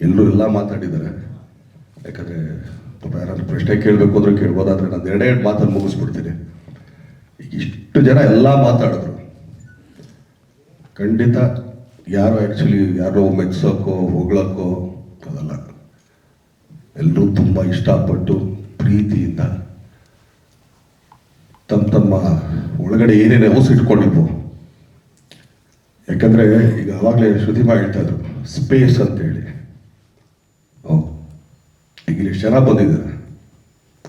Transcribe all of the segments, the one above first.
ಎಲ್ಲರೂ ಎಲ್ಲ ಮಾತಾಡಿದ್ದಾರೆ. ಯಾಕಂದರೆ ಪಾಪ ಯಾರಾದ್ರೂ ಪ್ರಶ್ನೆ ಕೇಳಬೇಕು ಅಂದ್ರೆ ಕೇಳ್ಬೋದಾದ್ರೆ ನಾನು ಎರಡೇ ಎರಡು ಮಾತನ್ನು ಮುಗಿಸ್ಬಿಡ್ತೀನಿ. ಈಗ ಇಷ್ಟು ಜನ ಎಲ್ಲ ಮಾತಾಡಿದ್ರು. ಖಂಡಿತ ಯಾರು ಆ್ಯಕ್ಚುಲಿ ಯಾರೋ ಮೆಚ್ಚೋಕ್ಕೋ ಹೊಗಳಕ್ಕೋ, ಅದಲ್ಲ. ಎಲ್ಲರೂ ತುಂಬ ಇಷ್ಟಪಟ್ಟು ಪ್ರೀತಿಯಿಂದ ತಮ್ಮ ತಮ್ಮ ಒಳಗಡೆ ಏನೇನು ಇಟ್ಕೊಂಡಿದ್ವು ಯಾಕಂದರೆ ಈಗ ಅವಾಗಲೇ ಶ್ರುತಿಮಾ ಹೇಳ್ತಾ ಇದ್ರು, ಸ್ಪೇಸ್ ಅಂತ ಹೇಳಿ ಹೌದು ಈಗ ಇಲ್ಲಿ ಜನ ಬಂದಿದ್ದಾರೆ.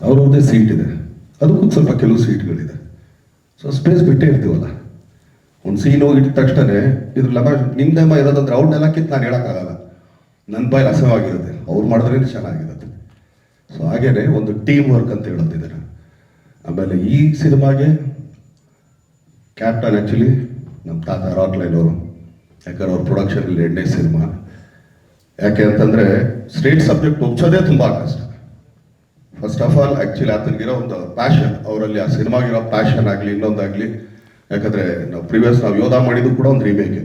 ಅವ್ರವ್ರದ್ದೇ ಸೀಟ್ ಇದೆ. ಅದಕ್ಕೂ ಸ್ವಲ್ಪ ಕೆಲವು ಸೀಟ್ಗಳಿದೆ ಸೊ ಸ್ಪೇಸ್ ಬಿಟ್ಟೇ ಇರ್ತೀವಲ್ಲ. ಒಂದು ಸೀನ್ ಹೋಗಿಟ್ಟ ತಕ್ಷಣ ಇದ್ರ ಲಮ ಮಾ ಇರೋದಂದ್ರೆ ಅವ್ರನ್ನೆಲ್ಲ ಕಿತ್ತು ನಾನು ಹೇಳೋಕ್ಕಾಗಲ್ಲ. ನನ್ನ ಬಾಯಲ್ಲಿ ಅಸಹವಾಗಿರುತ್ತೆ ಅವ್ರು ಮಾಡಿದ್ರೆ ಚೆನ್ನಾಗಿರುತ್ತೆ. ಸೊ ಹಾಗೇನೆ ಒಂದು ಟೀಮ್ ವರ್ಕ್ ಅಂತ ಹೇಳುತ್ತಿದ್ದಾರೆ ಆಮೇಲೆ ಈ ಸಿನಿಮಾಗೆ ಕ್ಯಾಪ್ಟನ್ ಆ್ಯಕ್ಚುಲಿ ನಮ್ಮ ತಾತ ರಾಕ್ಲೈನ್ ಅವರು. ಯಾಕಂದ್ರೆ ಅವ್ರ ಪ್ರೊಡಕ್ಷನಲ್ಲಿ ಎರಡನೇ ಸಿನಿಮಾ. ಯಾಕೆ ಅಂತಂದರೆ ಸ್ಟೇಟ್ ಸಬ್ಜೆಕ್ಟ್ ಒಪ್ಸೋದೇ ತುಂಬ ಕಷ್ಟ. ಫಸ್ಟ್ ಆಫ್ ಆಲ್ ಆ್ಯಕ್ಚುಲಿ ಆತನಿಗಿರೋ ಒಂದು ಪ್ಯಾಷನ್ ಅವರಲ್ಲಿ ಆ ಸಿನಿಮಾಗಿರೋ ಪ್ಯಾಷನ್ ಆಗಲಿ ಇನ್ನೊಂದಾಗಲಿ ಯಾಕಂದರೆ ನಾವು ಪ್ರಿವಿಯಸ್ ನಾವು ಯೋಧ ಮಾಡಿದ್ದು ಕೂಡ ಒಂದು ರೀಮೇಕ್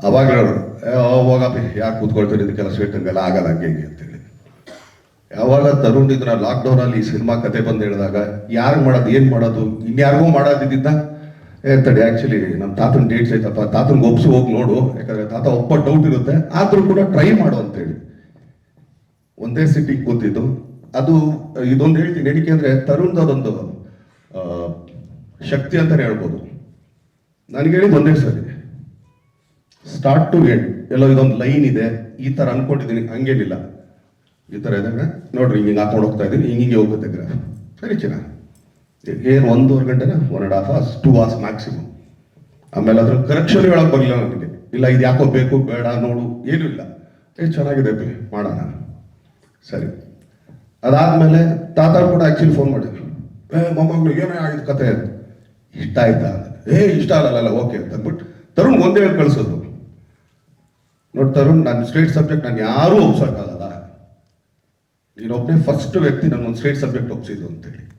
ಅವಾಗ ಹೇಳೋರು "ಏ, ಹೋಗಪ್ಪ ಯಾಕೆ ಕೂತ್ಕೊಳ್ತೀರಿ ಇದಕ್ಕೆಲ್ಲ ಸ್ವೇಟ್ ಹಂಗೆಲ್ಲ ಆಗಲ್ಲ ಹಂಗೆ ಹಿಂಗೆ ಅಂತೇಳಿ. ಯಾವಾಗ ತರುಣ್ ಇದನ್ನ ಲಾಕ್ಡೌನ್ ಅಲ್ಲಿ ಈ ಸಿನಿಮಾ ಕತೆ ಬಂದು ಹೇಳಿದಾಗ ಯಾರು ಮಾಡೋದು ಏನು ಮಾಡೋದು ಇನ್ಯಾರಿಗೂ ಮಾಡೋದಿದ್ದ ತಡಿ ಆಕ್ಚುಲಿ ನಮ್ಮ ತಾತನ ಡೇಟ್ಸ್ ಐತಪ್ಪ, ತಾತನಿಗೆ ಒಪ್ಸಿ, ಹೋಗಿ ನೋಡು. ಯಾಕಂದ್ರೆ ತಾತ ಒಪ್ಪ ಡೌಟ್ ಇರುತ್ತೆ. ಆದ್ರೂ ಕೂಡ ಟ್ರೈ ಮಾಡು ಅಂತೇಳಿ ಒಂದೇ ಸಿಟಿಗೆ ಕೂತಿದ್ದು. ಅದು, ಇದೊಂದು ಹೇಳ್ತೀನಿ. ಹೇಳಿಕೆ ಅಂದ್ರೆ ತರುಣ್ದ ಅದೊಂದು ಶಕ್ತಿ ಅಂತಾನೆ ಹೇಳ್ಬೋದು. ನನಗೆ ಹೇಳಿದ್ದು ಒಂದೇ ಸರಿ. ಸ್ಟಾರ್ಟ್ ಟು ಎಂಡ್ ಎಲ್ಲೋ ಇದೊಂದು ಲೈನ್ ಇದೆ. ಈ ಥರ ಅನ್ಕೊಂಡಿದ್ದೀನಿ ಹಂಗೇನಿಲ್ಲ. ಈ ಥರ ಇದಾಗ ನೋಡ್ರಿ, ಹಿಂಗೆ ಹಾಕೊಂಡು ಹೋಗ್ತಾ ಇದ್ದೀನಿ ಹಿಂಗೆ ಹಿಂಗೆ ಹೋಗುತ್ತೆ ಗ್ರಾಫ್ ಸರಿ ಚೆನ್ನ? ಏನು ಒಂದೂವರೆ ಗಂಟೆನ? One and half hours two hours maximum ಆಮೇಲೆ ಅದ್ರ ಕರೆಕ್ಷನ್ ಹೇಳೋಕೆ ಬರಲಿಲ್ಲ ನನಗೆ. ಇಲ್ಲ, ಇದು ಯಾಕೋ ಬೇಕು, ಬೇಡ, ನೋಡು, ಏನೂ ಇಲ್ಲ. ಏ, ಚೆನ್ನಾಗಿದೆ ಬಿ, ಮಾಡೋಣ. ಸರಿ. ಅದಾದಮೇಲೆ ತಾತ ಕೂಡ ಆ್ಯಕ್ಚುಲಿ ಫೋನ್ ಮಾಡಿದ್ರು. ಏ, ಮೊಮ್ಮಗಳು, ಏನೇ ಆಗಿದ್ದು ಕತೆ ಇಷ್ಟ ಆಯ್ತಾ. ಏ, ಇಷ್ಟ ಆಗಲ್ಲ ಓಕೆ ಅಂತ ಬಟ್ ತರುಣ್ ಒಂದೇ ಹೇಳಿ ಕಳಿಸೋದು. ನೋಡಿ ತರುಣ್, ನಾನು ಸ್ಟೇಟ್ ಸಬ್ಜೆಕ್ಟ್ ನಾನು ಯಾರೂ ಒಪ್ಸೋಕ್ಕಾಗಲ್ಲ. ನೀನೊಬ್ಬನೇ ಫಸ್ಟ್ ವ್ಯಕ್ತಿ ನನ್ನ ಒಂದು ಸ್ಟೇಟ್ ಸಬ್ಜೆಕ್ಟ್ ಒಪ್ಸಿದ್ದು ಅಂತೇಳಿ.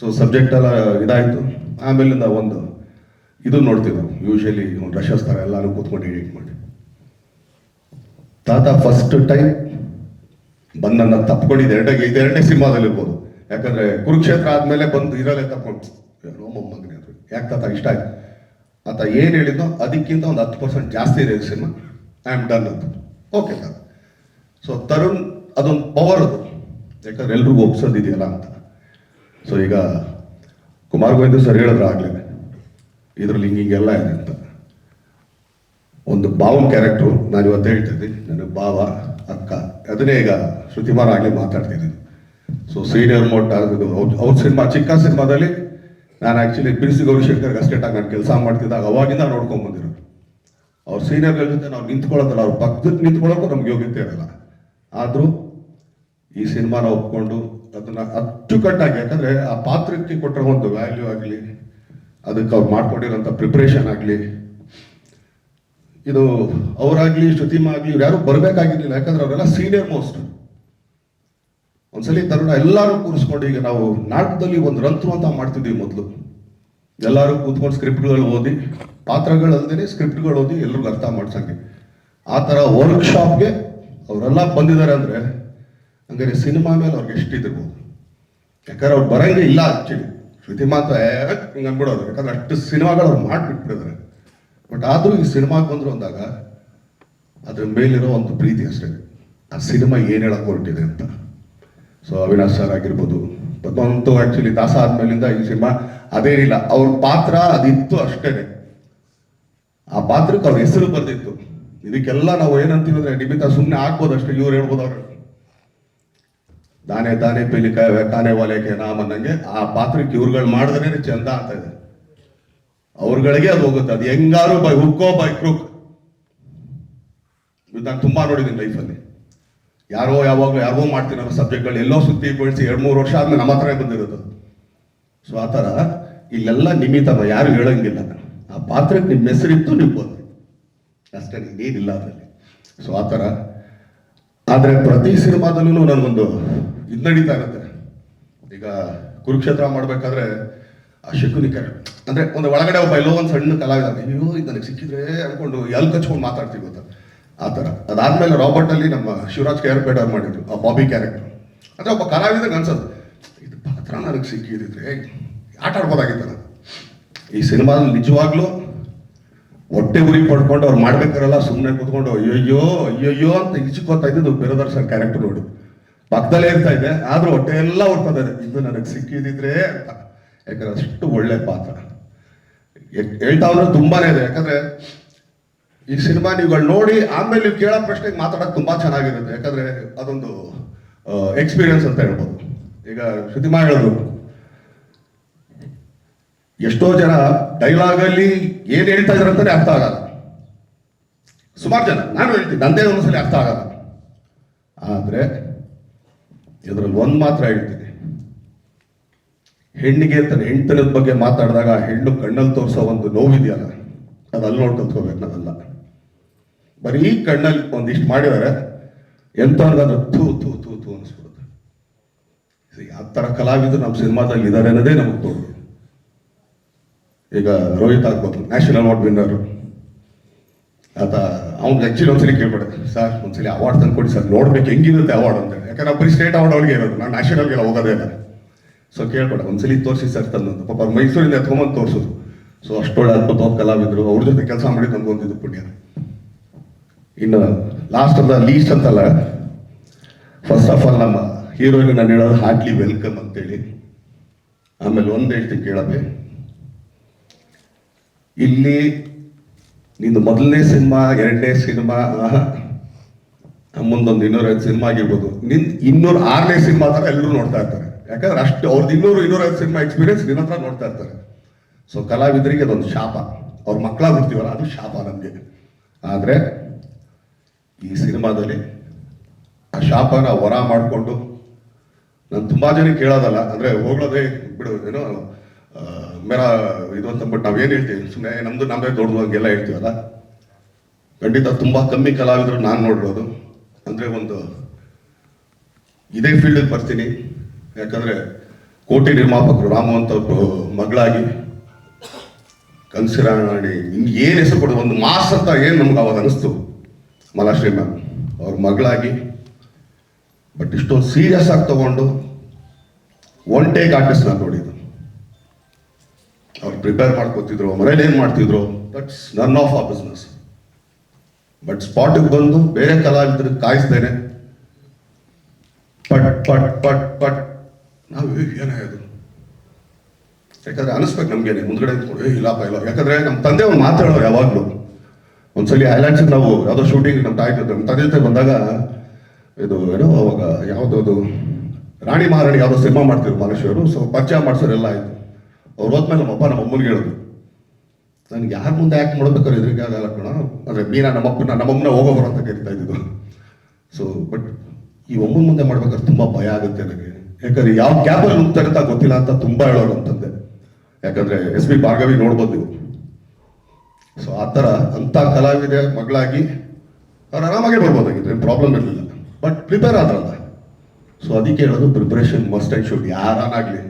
ಸೊ ಸಬ್ಜೆಕ್ಟ್ ಎಲ್ಲ ಇದಾಯಿತು. ಆಮೇಲಿಂದ ಒಂದು ಇದು ನೋಡ್ತೀವಿ ನಾವು ಯೂಶಲಿ ರಶಸ್ ಥರ ಎಲ್ಲರೂ ಕೂತ್ಕೊಂಡು ಎಡಿಟ್ ಮಾಡಿ. ತಾತ ಫಸ್ಟ್ ಟೈಮ್ ಬಂದು ನನ್ನ ತಪ್ಕೊಂಡಿದ್ದು. ಎರಡೇ ಇದು ಎರಡನೇ ಸಿನಿಮಾದಲ್ಲಿ ಇರ್ಬೋದು. ಯಾಕಂದ್ರೆ ಕುರುಕ್ಷೇತ್ರ ಆದಮೇಲೆ ಬಂದು ಇರಲ್ಲೇ ತಪ್ಕೊಂಡು. ಮಗನೇ ಅದು. ಯಾಕೆ ತಾತ? ಇಷ್ಟ ಆಯ್ತು. ಆತ ಏನು ಹೇಳಿದ್ನೋ ಅದಕ್ಕಿಂತ ಒಂದು ಹತ್ತು ಪರ್ಸೆಂಟ್ ಜಾಸ್ತಿ ಇದೆ ಸಿನಿಮಾ. ಐ ಆಮ್ ಡನ್ ಅಂತ. ಓಕೆ ತಾತ. ಸೊ ತರುಣ್ ಅದೊಂದು ಪವರ್ ಅದು. ಯಾಕಂದ್ರೆ ಎಲ್ರಿಗೂ ಒಪ್ಸೋದಿದೆಯಲ್ಲ ಅಂತ. ಸೊ ಈಗ ಕುಮಾರ್ ಗೋವಿಂದ ಸರ್ ಹೇಳಿದ್ರು ಆಗಲೇ ಇದ್ರಲ್ಲಿ ಹಿಂಗೆ ಹಿಂಗೆಲ್ಲ ಇದೆ ಅಂತ. ಒಂದು ಭಾವನ ಕ್ಯಾರೆಕ್ಟ್ರು ನಾನು ಇವತ್ತು ಹೇಳ್ತಾ ಇದ್ದೀನಿ ನನಗೆ ಭಾವ, ಅಕ್ಕ, ಅದನ್ನೇ ಈಗ ಶ್ರುತಿಮಾರ್ ಆಗಲಿ ಮಾತಾಡ್ತಿದ್ದೀನಿ. ಸೊ ಸೀನಿಯರ್ ಮೋಟ್ ಅವ್ರ ಸಿನಿಮಾ, ಚಿಕ್ಕ ಸಿನಿಮಾದಲ್ಲಿ ನಾನು ಆ್ಯಕ್ಚುಲಿ ಬಿಡಿಸಿ ಗೌರಿಶಂಕರ್ಗೆ ಆಗಿ ನಾನು ಕೆಲಸ ಮಾಡ್ತಿದ್ದಾಗ ಅವಾಗಿಂದ ನೋಡ್ಕೊಂಡ್ಬಂದಿರೋದು ಅವ್ರ ಸೀನಿಯರ್ಗಳ ಜೊತೆ ನಾವು ನಿಂತ್ಕೊಳ್ಳೋದಲ್ಲ, ಅವ್ರ ಪಕ್ಕದಲ್ಲಿ ನಿಂತ್ಕೊಳ್ಳೋಕ್ಕೂ ನಮ್ಗೆ ಯೋಗ್ಯತೆ ಇರಲ್ಲ. ಆದರೂ ಈ ಸಿನಿಮಾನ ಒಪ್ಕೊಂಡು ಅದನ್ನ ಅಚ್ಚುಕಟ್ಟಾಗಿ, ಯಾಕಂದ್ರೆ ಆ ಪಾತ್ರಕ್ಕೆ ಕೊಟ್ಟಿರೋ ಒಂದು ವ್ಯಾಲ್ಯೂ ಆಗಲಿ, ಅದಕ್ಕೆ ಅವ್ರು ಮಾಡ್ಕೊಂಡಿರೋಂಥ ಪ್ರಿಪ್ರೇಷನ್ ಆಗಲಿ. ಇದು ಅವರಾಗ್ಲಿ ಶ್ರುತಿಮಾ ಆಗಲಿ ಇವ್ರು ಯಾರು ಬರಬೇಕಾಗಿರ್ಲಿಲ್ಲ, ಯಾಕಂದ್ರೆ ಅವರೆಲ್ಲ ಸೀನಿಯರ್ ಮೋಸ್ಟ್ ಒಂದ್ಸಲಿ ತರುಣ ಎಲ್ಲರೂ ಕೂರಿಸ್ಕೊಂಡು, ಈಗ ನಾವು ನಾಟಕದಲ್ಲಿ ಒಂದು ರಂತ್ರು ಅಂತ ಮಾಡ್ತಿದ್ವಿ ಮೊದಲು. ಎಲ್ಲರೂ ಕೂತ್ಕೊಂಡು ಸ್ಕ್ರಿಪ್ಟ್ಗಳು ಓದಿ ಪಾತ್ರಗಳಲ್ಲದೇ ಸ್ಕ್ರಿಪ್ಟ್ಗಳು ಓದಿ ಎಲ್ರಿಗೂ ಅರ್ಥ ಮಾಡ್ಸಂಗೆ ಆ ಥರ ವರ್ಕ್ಶಾಪ್ಗೆ ಅವರೆಲ್ಲ ಬಂದಿದ್ದಾರೆ ಅಂದ್ರೆ ಹಂಗಾರೆ ಸಿನಿಮಾ ಮೇಲೆ ಅವ್ರಿಗೆ ಎಷ್ಟಿದಿರ್ಬೋದು ಯಾಕಂದ್ರೆ ಅವ್ರು ಬರಂಗೆ ಇಲ್ಲ ಆಕ್ಚುಲಿ ಶ್ರುತಿ ಮಾತ್ರ ಹಿಂಗೆ ಅನ್ಬಿಡೋದು? ಯಾಕಂದ್ರೆ ಅಷ್ಟು ಸಿನಿಮಾಗಳು ಅವ್ರು ಮಾಡಿಬಿಟ್ಬಿಟ್ಟಿದ್ದಾರೆ ಬಟ್ ಆದರೂ ಈ ಸಿನಿಮಾಗೆ ಬಂದರು ಅಂದಾಗ ಅದ್ರ ಮೇಲಿರೋ ಒಂದು ಪ್ರೀತಿ ಅಷ್ಟೇ. ಆ ಸಿನಿಮಾ ಏನು ಹೇಳಕ್ ಹೊರಟಿದೆ ಅಂತ. ಸೊ ಅವಿನಾಶ್ ಸರ್ ಆಗಿರ್ಬೋದು ಪದ್ಮಂತು ಆ್ಯಕ್ಚುಲಿ ದಾಸ ಆದಮೇಲಿಂದ ಈ ಸಿನಿಮಾ ಅದೇನಿಲ್ಲ. ಅವ್ರ ಪಾತ್ರ ಅದಿತ್ತು ಅಷ್ಟೇ ಆ ಪಾತ್ರಕ್ಕೆ ಅವ್ರ ಹೆಸರು ಬರ್ದಿತ್ತು. ಇದಕ್ಕೆಲ್ಲ ನಾವು ಏನಂತೀವಿ ಅಂದ್ರೆ ನಿಮಿತ್ತ ಸುಮ್ಮನೆ ಆಗ್ಬೋದು ಅಷ್ಟೇ ಇವ್ರು ಹೇಳ್ಬೋದು ಅವ್ರು. ದಾನೆ ದಾನೆ ಪೀಲಿ ಕಾನೆ ವಲಯಕ್ಕೆ ನಾಮ್ ಅನ್ನಂಗೆ ಆ ಪಾತ್ರಕ್ಕೆ ಇವ್ರುಗಳು ಮಾಡಿದ್ರೆ ಚಂದ ಅಂತ ಇದೆ. ಅವ್ರಗಳಿಗೆ ಅದು ಹೋಗುತ್ತೆ. ಅದು ಹೆಂಗಾರು by hook or by crook. ಇದು ನಾನು ತುಂಬಾ ನೋಡಿದ್ದೀನಿ ಲೈಫಲ್ಲಿ. ಯಾರೋ ಯಾವಾಗಲೂ ಯಾರೋ ಮಾಡ್ತೀನಿ ಅವ್ರ ಸಬ್ಜೆಕ್ಟ್ಗಳು ಎಲ್ಲೋ ಸುತ್ತಿ ಬೆಳೆಸಿ ಎರಡು ಮೂರು ವರ್ಷ ಆದ್ಮೇಲೆ ನಮ್ಮ ಹತ್ರ ಬಂದಿರೋದು ಸೊ ಆ ಥರ ಇಲ್ಲೆಲ್ಲ ನಿಮಿತ್ತವ ಯಾರು ಹೇಳಂಗಿಲ್ಲ. ಆ ಪಾತ್ರಕ್ಕೆ ನಿಮ್ಮ ಹೆಸರಿತ್ತು, ನೀವು ಬಂದ್ರಿ. ಅಷ್ಟೇ, ನೀನಿಲ್ಲ ಅದರಲ್ಲಿ. ಸೊ ಆ ಥರ. ಆದರೆ ಪ್ರತಿ ಸಿನಿಮಾದಲ್ಲೂ ನನಗೊಂದು ಇದು ನಡೀತಾ ಇರುತ್ತೆ. ಈಗ ಕುರುಕ್ಷೇತ್ರ ಮಾಡಬೇಕಾದ್ರೆ ಆ ಶಕುನಿ ಕರೆ, ಅಂದ್ರೆ ಒಂದು ಒಳಗಡೆ ಒಬ್ಬ ಎಲ್ಲೋ ಒಂದು ಸಣ್ಣ ಕಲಾವಿದ ಅಯ್ಯೋ, ಇದು ನನಗೆ ಸಿಕ್ಕಿದ್ರೆ ಅನ್ಕೊಂಡು ಎಲ್ಲಿ ಕಚ್ಕೊಂಡು ಮಾತಾಡ್ತೀವಿ ಗೊತ್ತಾ? ಆ ಥರ. ಅದಾದ್ಮೇಲೆ ರಾಬರ್ಟ್ ಅಲ್ಲಿ ನಮ್ಮ ಶಿವರಾಜ್ ಕೇರ್ಪೇಟ್ ಅವ್ರು ಮಾಡಿದ್ರು, ಆ ಬಾಬಿ ಕ್ಯಾರೆಕ್ಟರ್. ಅಂದ್ರೆ ಒಬ್ಬ ಕಲಾವಿದಾಗ ಅನ್ಸೋದು, ಇದು ಪಾತ್ರ ನನಗೆ ಸಿಕ್ಕಿದ್ರೆ ಆಟ ಆಡ್ಬೋದಾಗಿತ್ತಲ್ಲ. ಈ ಸಿನಿಮಾದಲ್ಲಿ ನಿಜವಾಗ್ಲೂ ಹೊಟ್ಟೆ ಉರಿ ಪಡ್ಕೊಂಡು ಅವ್ರು ಮಾಡ್ಬೇಕಾರಲ್ಲ ಸುಮ್ಮನೆ ಕೂತ್ಕೊಂಡು, ಅಯ್ಯಯ್ಯೋ ಅಯ್ಯಯ್ಯೋ ಅಂತ ಈಚಿಕೋತಾ ಇದ್ದು ಬೇರೆದರ್ಶನ್ ಕ್ಯಾರೆಕ್ಟರ್ ನೋಡಿ. ಪಕ್ಕದಲ್ಲೇ ಇರ್ತಾ ಇದೆ, ಆದ್ರೂ ಹೊಟ್ಟೆ ಎಲ್ಲ ಇದು. ನನಗೆ ಸಿಕ್ಕಿದಿದ್ರೆ ಅಂತ. ಯಾಕಂದ್ರೆ ಅಷ್ಟು ಒಳ್ಳೆ ಪಾತ್ರ. ಹೇಳ್ತಾ ಹೋದ್ರೆ ತುಂಬಾನೇ ಇದೆ. ಯಾಕಂದ್ರೆ ಈ ಸಿನಿಮಾ ನೀವುಗಳು ನೋಡಿ ಆಮೇಲೆ ನೀವು ಕೇಳೋ ಪ್ರಶ್ನೆಗೆ ಮಾತಾಡೋದು ತುಂಬಾ ಚೆನ್ನಾಗಿರುತ್ತೆ. ಯಾಕಂದ್ರೆ ಅದೊಂದು ಎಕ್ಸ್ಪೀರಿಯನ್ಸ್ ಅಂತ ಹೇಳ್ಬೋದು. ಈಗ ಶ್ರುತಿಮಾ ಹೇಳಿದ್ರು. ಎಷ್ಟೋ ಜನ ಡೈಲಾಗ್ ಅಲ್ಲಿ ಏನ್ ಹೇಳ್ತಾ ಇದಾರೆ ಅಂತಾನೆ ಅರ್ಥ ಆಗಲ್ಲ. ಸುಮಾರು ಜನ. ನಾನು ಹೇಳ್ತೀನಿ, ನಂದೇ ಒಂದ್ಸಲಿ ಅರ್ಥ ಆಗಲ್ಲ. ಆದ್ರೆ ಇದ್ರಲ್ಲಿ ಒಂದ್ ಮಾತ್ರ ಹೇಳ್ತೀನಿ ಹೆಣ್ಣಿಗೆ ತನ್ನ ಹೆಣ್ತನದ ಬಗ್ಗೆ ಮಾತಾಡಿದಾಗ ಹೆಣ್ಣು ಕಣ್ಣಲ್ಲಿ ತೋರಿಸೋ ಒಂದು ನೋವಿದೆಯಲ್ಲ, ಅದು ಅಲ್ಲಿ ನೋಡಿ ಕಲ್ತ್ಕೋಬೇಕು ನಾವೆಲ್ಲ ಬರೀ ಕಣ್ಣಲ್ಲಿ ಒಂದಿಷ್ಟು ಮಾಡಿದ್ದಾರೆ ಎಂತವ್ರಿಗಾದ್ರೂ ಥೂ ಥೂ ಥೂ ಥೂ ಅನಿಸ್ಬಿಡುತ್ತೆ. ಯಾವ ಥರ ಕಲಾವಿದರು ನಮ್ಮ ಸಿನಿಮಾದಲ್ಲಿ ಇದ್ದಾರೆ ಅನ್ನೋದೇ ನಮಗೆ ತೋರು ಈಗ ರೋಹಿತ್ ಆಗ್ಬೋದು, ನ್ಯಾಷನಲ್ ಅವಾರ್ಡ್ ವಿನ್ನರ್. ಆತ ಅವ್ನಿಗೆ ಆಕ್ಚುಲಿ ಒಂದ್ಸಲಿ ಕೇಳ್ಬಿಡುತ್ತೆ ಸರ್ ಒಂದ್ಸಲಿ ಅವಾರ್ಡ್ ತಂದು ಕೊಡಿ ಸರ್ ನೋಡ್ಬೇಕು ಹೆಂಗಿರುತ್ತೆ ಅವಾರ್ಡ್ ಅಂತ. ಯಾಕಂದ್ರೆ ಬರೀ ಸ್ಟೇಟ್ ಅವಾರ್ಡ್ ಅವ್ರಿಗೆ ಇರೋದು. ನಾನು ನ್ಯಾಷನಲ್ಗೆಲ್ಲ ಹೋಗೋದೇ ಇಲ್ಲ. ಸೊ ಕೇಳ್ಬೇಡ ಒಂದ್ಸಲಿ ತೋರಿಸಿ ಸರ್ ತಂದು ಪಾಪ ಮೈಸೂರಿಂದ ಎತ್ಕೊಂಬಂದು ತೋರಿಸೋದು. ಸೊ ಅಷ್ಟೊಳ್ಳೆ ಅದ್ಭುತವಾದ ಕಲಾವಿದರು. ಅವ್ರ ಜೊತೆ ಕೆಲಸ ಮಾಡಿ ತಂದು ಒಂದಿದ್ದು ಪುಣ್ಯ. ಇನ್ನು ಲಾಸ್ಟ್ ಆಫ್ ದ ಲೀಸ್ಟ್ ಅಂತಲ್ಲ. ಫಸ್ಟ್ ಆಫ್ ಆಲ್ ನಮ್ಮ ಹೀರೋಯಿನ್ ನಾನು ಹೇಳೋದು ಹಾರ್ಟ್ಲಿ ವೆಲ್ಕಮ್ ಅಂತೇಳಿ. ಆಮೇಲೆ ಒಂದು ಹೇಳ್ತೀನಿ ಕೇಳಬೇ ಇಲ್ಲಿ ನಿಂದು ಮೊದಲನೇ ಸಿನಿಮಾ, ಎರಡನೇ ಸಿನಿಮಾ ಮುಂದೊಂದು ಇನ್ನೂರೈದು ಸಿನಿಮಾ ಆಗಿರ್ಬೋದು. ನಿನ್ ಇನ್ನೂರು ಆರನೇ ಸಿನಿಮಾ ಥರ ಎಲ್ಲರೂ ನೋಡ್ತಾ ಇರ್ತಾರೆ. ಯಾಕಂದ್ರೆ ಅಷ್ಟು ಅವ್ರದ್ದು ಇನ್ನೂರು, ಇನ್ನೂರೈದು ಸಿನಿಮಾ ಎಕ್ಸ್ಪೀರಿಯನ್ಸ್ ನಿನ್ನ ಹತ್ರ ನೋಡ್ತಾ ಇರ್ತಾರೆ. ಸೊ ಕಲಾವಿದರಿಗೆ ಅದೊಂದು ಶಾಪ. ಅವ್ರ ಮಕ್ಕಳಾಗ್ಬಿಡ್ತೀವಲ್ಲ ಅದು ಶಾಪ ನಮಗೆ. ಆದರೆ, ಈ ಸಿನಿಮಾದಲ್ಲಿ ಆ ಶಾಪನ ಹೊರ ಮಾಡಿಕೊಂಡು, ನಾನು ತುಂಬ ಜನ ಕೇಳೋದಲ್ಲ, ಅಂದರೆ ಹೋಗೋದೇ ಬಿಡು, ಏನೋ ಮೇರಾ ಇದು ಅಂತ ಬಟ್ ನಾವೇನು ಹೇಳ್ತೀವಿ? ಸುಮ್ಮನೆ ನಮ್ದು ನಮ್ಮದೇ ದೊಡ್ಡದು ಹಂಗೆಲ್ಲ ಹೇಳ್ತೀವಲ್ಲ? ಖಂಡಿತ ತುಂಬಾ ಕಮ್ಮಿ ಕಲಾವಿದರು ನಾನು ನೋಡಿರೋದು ಅಂದ್ರೆ ಒಂದು ಇದೇ ಫೀಲ್ಡಿಗೆ ಬರ್ತೀನಿ. ಯಾಕಂದ್ರೆ ಕೋಟಿ ನಿರ್ಮಾಪಕರು ರಾಮು ಅಂತ ಮಗಳಾಗಿ ಕನ್ಸಿರಾಣಿ ಇನ್ನು ಏನು ಹೆಸರು ಕೊಡೋದು? ಒಂದು ಮಾಸ್ ಅಂತ ಏನು ನಮ್ಗೆ ಅವಾಗ ಅನಿಸ್ತು? ಮಲಾಶ್ರೀ ಮ್ಯಾಮ್, ಅವ್ರ ಮಗಳಾಗಿ ಬಟ್ ಇಷ್ಟೊಂದು ಸೀರಿಯಸ್ ಆಗಿ ತಗೊಂಡು ಒನ್ ಟೇಕ್ ಆರ್ಟಿಸ್ಟ್ ನಾನು ನೋಡಿದ್ದು. ಅವ್ರು ಪ್ರಿಪೇರ್ ಮಾಡ್ಕೋತಿದ್ರು ಮನೇಲಿ ಏನು ಮಾಡ್ತಿದ್ರು? ದಟ್ಸ್ ನನ್ ಆಫ್ ಆ ಬಿಸ್ನೆಸ್ ಬಟ್ ಸ್ಪಾಟಿಗೆ ಬಂದು ಬೇರೆ ಕಲಾವಿದ್ರು ಕಾಯಿಸ್ತೇನೆ ಪಟ್ ಪಟ್ ಪಟ್ ಪಟ್. ನಾವು ಏನಾಯ್ತು ಯಾಕಂದ್ರೆ ಅನಿಸ್ಬೇಕು ನಮ್ಗೇನೆ. ಮುಂದ್ಗಡೆ ಏ, ಇಲ್ಲಪ್ಪ, ಇಲ್ಲ. ಯಾಕಂದ್ರೆ ನಮ್ಮ ತಂದೆ ಅವ್ರು ಮಾತಾಡೋರು ಯಾವಾಗಲೂ. ಒಂದ್ಸಲಿ ಐಲ್ಯಾಂಡ್ಸಿಗೆ ನಾವು ಯಾವುದೋ ಶೂಟಿಂಗ್ ನಮ್ಮ ತಾಯಿ ಜೊತೆ ನಮ್ಮ ತಂದೆ ಜೊತೆ ಬಂದಾಗ, ಇದು ಏನೋ ಅವಾಗ ಯಾವುದೋ ರಾಣಿ ಮಹಾರಾಣಿ ಯಾವುದೋ ಸಿನಿಮಾ ಮಾಡ್ತಿದ್ರು ಮನುಷ್ಯರು ಸೊ ಪರಿಚಯ ಮಾಡಿಸೋರೆಲ್ಲ ಆಯ್ತು. ಅವ್ರು ಹೋದ್ಮೇಲೆ ನಮ್ಮಪ್ಪ ನಮ್ಮ ಅಮ್ಮನಿಗೆ ಹೇಳಿದ್ರು. ನನಗೆ ಯಾರ ಮುಂದೆ ಆ್ಯಕ್ಟ್ ಮಾಡಬೇಕಾದ್ರೆ ಎದುರಿಗೆ ಆಗಲ್ಲ ಕಣ ಅಂದರೆ ಮೀನಾ ನಮ್ಮಪ್ಪನ ನಮ್ಮಮ್ಮನ ಹೋಗೋಬರ ಅಂತ ಕರಿತಾ ಇದ್ದಿದ್ದು. ಸೊ ಬಟ್ ಈ ಒಮ್ಮನ ಮುಂದೆ ಮಾಡ್ಬೇಕಾದ್ರೆ ತುಂಬ ಭಯ ಆಗುತ್ತೆ ನನಗೆ. ಯಾಕಂದ್ರೆ ಯಾವ ಕ್ಯಾಬಲ್ಲಿ ನುಗ್ತಾರೆ ಅಂತ ಗೊತ್ತಿಲ್ಲ ಅಂತ ತುಂಬ ಹೇಳೋರು ಅಂತಂದೆ ಯಾಕಂದ್ರೆ ಎಸ್ ಬಿ ಭಾರ್ಗವಿ ನೋಡ್ಬೋದು ನೀವು. ಸೊ ಆ ಥರ ಅಂಥ ಕಲಾವಿದೆ ಮಗಳಾಗಿ ಅವ್ರು ಆರಾಮಾಗಿ ಬರ್ಬೋದಾಗಿತ್ತು ಏನು ಪ್ರಾಬ್ಲಮ್ ಇರಲಿಲ್ಲ. But prepare ಆದ್ರಲ್ಲ. ಸೊ ಅದಕ್ಕೆ ಹೇಳೋದು ಪ್ರಿಪ್ರೇಷನ್ ಮಸ್ಟ್ ಆ್ಯಂಡ್ ಶುಡ್ ಯಾರಾನಾಗಲಿ.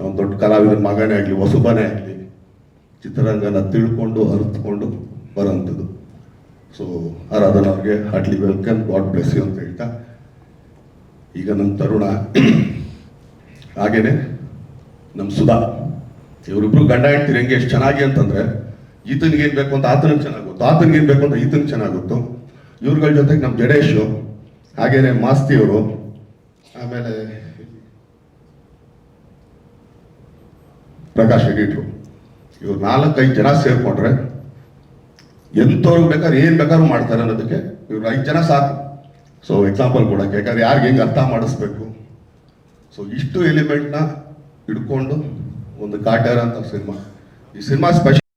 ಅವ್ನು ದೊಡ್ಡ ಕಲಾವಿದನ ಮಗನೇ ಆಗಲಿ, ಹೊಸಬನೇ ಆಗಲಿ, ಚಿತ್ರರಂಗನ ತಿಳ್ಕೊಂಡು ಅರ್ಥಕೊಂಡು ಬರೋಂಥದ್ದು ಸೊ ಆರಾಧನ ಅವ್ರಿಗೆ heartly welcome God bless you ಅಂತ ಹೇಳ್ತಾ, ಈಗ ನಮ್ಮ ತರುಣ. ಹಾಗೇನೆ ನಮ್ಮ ಸುಧಾ, ಇವರಿಬ್ರು ಗಂಡ ಹೇಳ್ತೀರಿ ಹೆಂಗೆ ಎಷ್ಟು ಚೆನ್ನಾಗಿ ಅಂತಂದರೆ, ಈತನಿಗೆ ಏನ್ ಬೇಕು ಅಂತ ಆತನಿಗೆ ಚೆನ್ನಾಗುತ್ತೋ ಆತನಿಗೆ ಏನು ಬೇಕು ಅಂತ ಈತನಿಗೆ ಚೆನ್ನಾಗುತ್ತೋ ಇವ್ರಗಳ ಜೊತೆಗೆ ನಮ್ಮ ಜಡೇಶು, ಹಾಗೇನೆ ಮಾಸ್ತಿಯವರು, ಆಮೇಲೆ ಪ್ರಕಾಶ್ ಎಡಿಟ್ರು ಇವ್ರು ನಾಲ್ಕೈದು ಜನ ಸೇರ್ಕೊಂಡ್ರೆ ಎಂಥವ್ರಿಗೆ ಬೇಕಾದ್ರೆ, ಏನ್ ಬೇಕಾದ್ರೂ ಮಾಡ್ತಾರೆ ಅನ್ನೋದಕ್ಕೆ ಇವ್ರು ಐದು ಜನ ಸಾಕು. ಸೊ ಎಕ್ಸಾಂಪಲ್ ಕೊಡಕ್ಕೆ. ಯಾಕಂದ್ರೆ ಯಾರಿಗೆ ಹೆಂಗೆ ಅರ್ಥ ಮಾಡಿಸ್ಬೇಕು? ಸೊ ಇಷ್ಟು ಎಲಿಮೆಂಟ್ನ ಹಿಡ್ಕೊಂಡು ಒಂದು ಕಾಟ್ಯಾರ ಅಂತ ಸಿನಿಮಾ. ಈ ಸಿನಿಮಾ ಸ್ಪೆಷಲ್